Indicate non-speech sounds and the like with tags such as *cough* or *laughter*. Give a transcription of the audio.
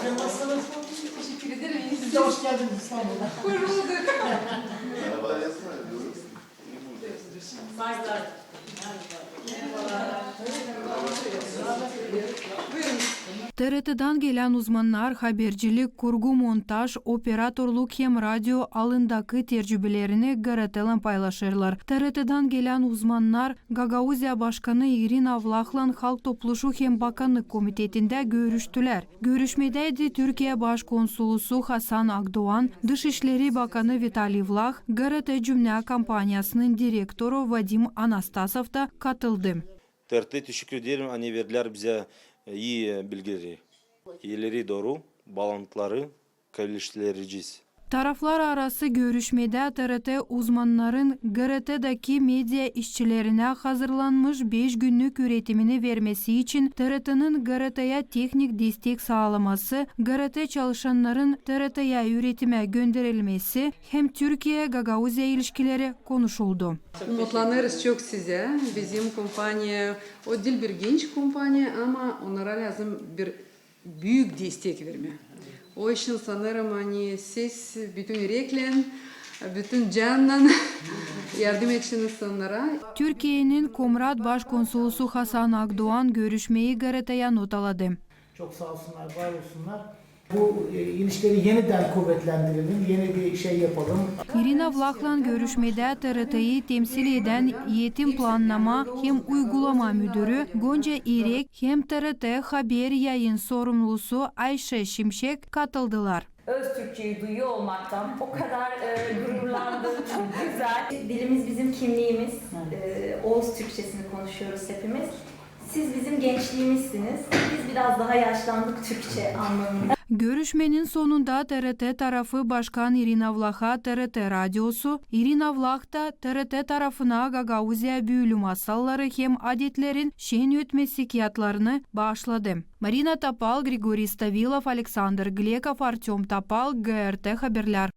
Başkanım nasılsınız? Teşekkür ederim. Siz de hoş geldiniz İstanbul'a. Hoş bulduk. Merhaba yazsana. Saygılar. трэтэдан келян узмандар хабержилик кургу монтаж операторлук хем радио алындакы тержүбелерине гарателен пайлашырлар трэтэдан келян узмандар гагаузия башканы ирина Авлахлан халк топлушу хем баканык комитетинде көрүштүлөр көрүшмедеди түркия баш консулусу хасан Агдуан, дыш ишлери баканы виталий влах гарете жумня компаниясынын директору вадим анастасов да катылды TRT teşekkür ederim. Hani verdiler bize e, iyi e, bilgileri. İleri doğru bağlantıları geliştireceğiz. Taraflar arası görüşmede TRT uzmanların GRT'daki medya işçilerine hazırlanmış 5 günlük üretimini vermesi için TRT'nin GRT'ye teknik destek sağlaması, GRT çalışanların TRT'ye üretime gönderilmesi hem Türkiye-Gagauzya ilişkileri konuşuldu. Umutlanırız çok size. Bizim kumpanya, o değil bir genç kumpanya ama onlara lazım bir büyük destek verme. O için sanırım hani siz bütün yürekle, bütün canla *laughs* yardım etsiniz onlara. Türkiye'nin Komrat Başkonsolosu Hasan Akdoğan görüşmeyi GRT'ye notaladı. Çok sağ olsunlar, var olsunlar. Bu e, ilişkileri yeniden kuvvetlendirelim, yeni bir şey yapalım. Irina Vlachlan görüşmede TRT'yi temsil eden Yetim Planlama hem Uygulama Müdürü Gonca İrek hem TRT Haber Yayın Sorumlusu Ayşe Şimşek katıldılar. öz Türkçeyi duyuyor olmaktan o kadar e, gururlandım. Güzel. Dilimiz bizim kimliğimiz. E, Oğuz Türkçesini konuşuyoruz hepimiz. Siz bizim gençliğimizsiniz. Biz biraz daha yaşlandık Türkçe anlamında. Görüşmenin sonunda TRT tarafı Başkan Irina Vlach'a TRT Radyosu, Irina Vlah da TRT tarafına Gagauzya büyülü masalları hem adetlerin şen ötmesi kağıtlarını bağışladı. Marina Tapal, Grigori Stavilov, Alexander Glekov, Artyom Tapal, GRT Haberler.